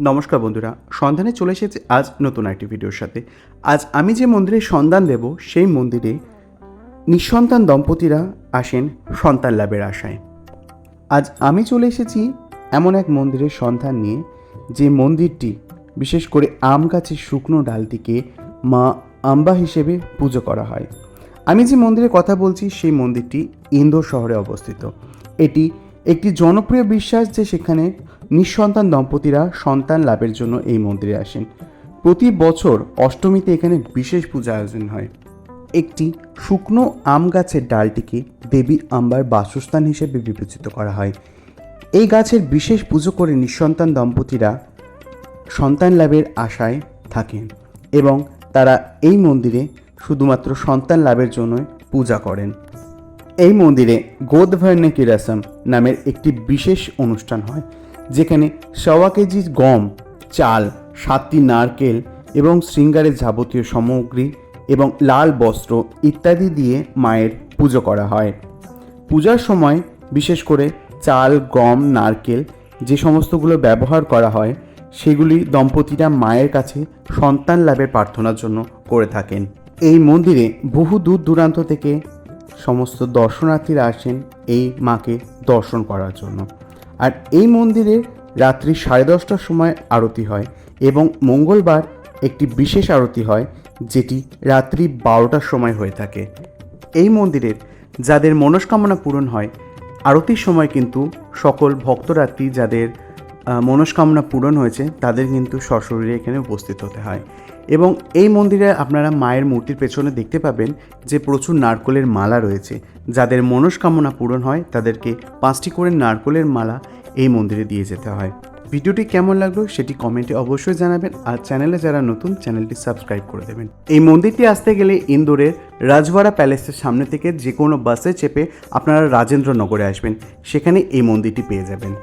নমস্কার বন্ধুরা, সন্ধানে চলে এসেছে আজ নতুন একটি ভিডিওর সাথে। আজ আমি যে মন্দিরের সন্ধান দেব, সেই মন্দিরে নিঃসন্তান দম্পতিরা আসেন সন্তান লাভের আশায়। আজ আমি চলে এসেছি এমন এক মন্দিরের সন্ধান নিয়ে, যে মন্দিরটি বিশেষ করে আম গাছের শুকনো ডালটিকে মা আম্বা হিসেবে পুজো করা হয়। আমি যে মন্দিরের কথা বলছি, সেই মন্দিরটি ইন্দোর শহরে অবস্থিত। এটি একটি জনপ্রিয় বিশ্বাস যে সেখানে নিঃসন্তান দম্পতিরা সন্তান লাভের জন্য এই মন্দিরে আসেন। প্রতি বছর অষ্টমীতে এখানে বিশেষ পূজা আয়োজন হয়। একটি শুকনো আম গাছের ডালটিকে দেবী আম্বার বাসস্থান হিসেবে বিবেচিত করা হয়। এই গাছের বিশেষ পুজো করে নিঃসন্তান দম্পতিরা সন্তান লাভের আশায় থাকেন এবং তারা এই মন্দিরে শুধুমাত্র সন্তান লাভের জন্যই পূজা করেন। এই মন্দিরে গোদভর্ণে কিরাসম নামের একটি বিশেষ অনুষ্ঠান হয়, যেখানে সওয়া কেজি গম, চাল, সাতটি নারকেল এবং শৃঙ্গারের যাবতীয় সামগ্রী এবং লাল বস্ত্র ইত্যাদি দিয়ে মায়ের পুজো করা হয়। পূজার সময় বিশেষ করে চাল, গম, নারকেল যে সমস্তগুলো ব্যবহার করা হয়, সেগুলি দম্পতিরা মায়ের কাছে সন্তান লাভের প্রার্থনার জন্য করে থাকেন। এই মন্দিরে বহু দূর দূরান্ত থেকে সমস্ত দর্শনার্থীরা আসেন এই মাকে দর্শন করার জন্য। আর এই মন্দিরে রাত্রি সাড়ে দশটার সময় আরতি হয় এবং মঙ্গলবার একটি বিশেষ আরতি হয়, যেটি রাত্রি বারোটার সময় হয়ে থাকে। এই মন্দিরের যাদের মনস্কামনা পূরণ হয়, আরতির সময় কিন্তু সকল ভক্তরাত্রী যাদের মনস্কামনা পূরণ হয়েছে, তাদের কিন্তু সশরীরে এখানে উপস্থিত হতে হয়। এবং এই মন্দিরে আপনারা মায়ের মূর্তির পেছনে দেখতে পাবেন যে প্রচুর নারকলের মালা রয়েছে। যাদের মনস্কামনা পূরণ হয়, তাদেরকে পাঁচটি করে নারকলের মালা এই মন্দিরে দিয়ে যেতে হয়। ভিডিওটি কেমন লাগল সেটি কমেন্টে অবশ্যই জানাবেন আর চ্যানেলে যারা নতুন, চ্যানেলটি সাবস্ক্রাইব করে দেবেন। এই মন্দিরটি আসতে গেলে ইন্দোরের রাজওয়াড়া প্যালেসের সামনে থেকে যে কোনো বাসে চেপে আপনারা রাজেন্দ্রনগরে আসবেন। সেখানে এই মন্দিরটি পেয়ে যাবেন।